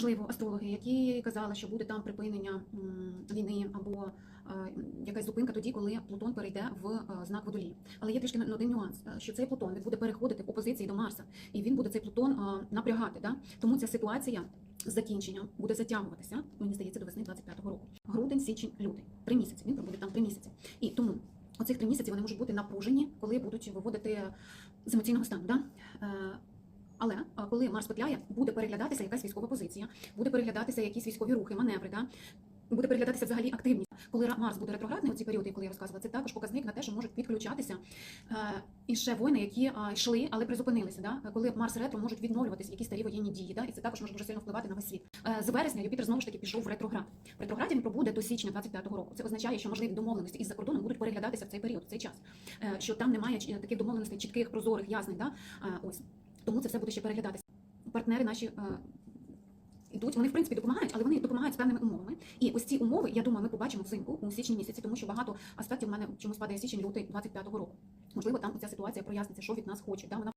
Можливо, астрологи, які казали, що буде там припинення війни або е, якась зупинка тоді, коли Плутон перейде в е, знак водолії. Але є трішки один нюанс, е, що цей Плутон він буде переходити в опозиції до Марса, і він буде цей Плутон напрягати. Да? Тому ця ситуація з закінченням буде затягуватися. Мені здається, до весни 25-го року. Грудень, січень, лютий. Три місяці. Він пробуде там три місяці. І тому оцих три місяці вони можуть бути напружені, коли будуть виводити з емоційного стану. Да? Коли Марс петляє, буде переглядатися якась військова позиція, буде переглядатися якісь військові рухи, маневри, да? буде переглядатися взагалі активність. Коли Марс буде ретроградний у ці періоди, коли я розказувала, це також показник на те, що можуть підключатися е, і воїни, які йшли, але призупинилися. Да? Коли Марс ретро можуть відновлюватися якісь старі воєнні дії, да? і це також може дуже сильно впливати на весь світ. Е, з вересня Юпітер знову ж таки пішов в ретроград. В ретрограді він пробуде до січня 25-го року. Це означає, що можливі домовленості із за кордоном будуть переглядатися в цей період, в цей час. Е, що там немає таких домовленостей чітких, прозорих, ясних. Да? Ось тому це все буде ще переглядатися. Партнери наші. е, Ідуть, вони в принципі допомагають, але вони допомагають з певними умовами. І ось ці умови, я думаю, ми побачимо взимку у січні місяці, тому що багато аспектів в мене чомусь падає січень лютий 25-го року. Можливо, там ця ситуація проясниться, що від нас хочуть. Да?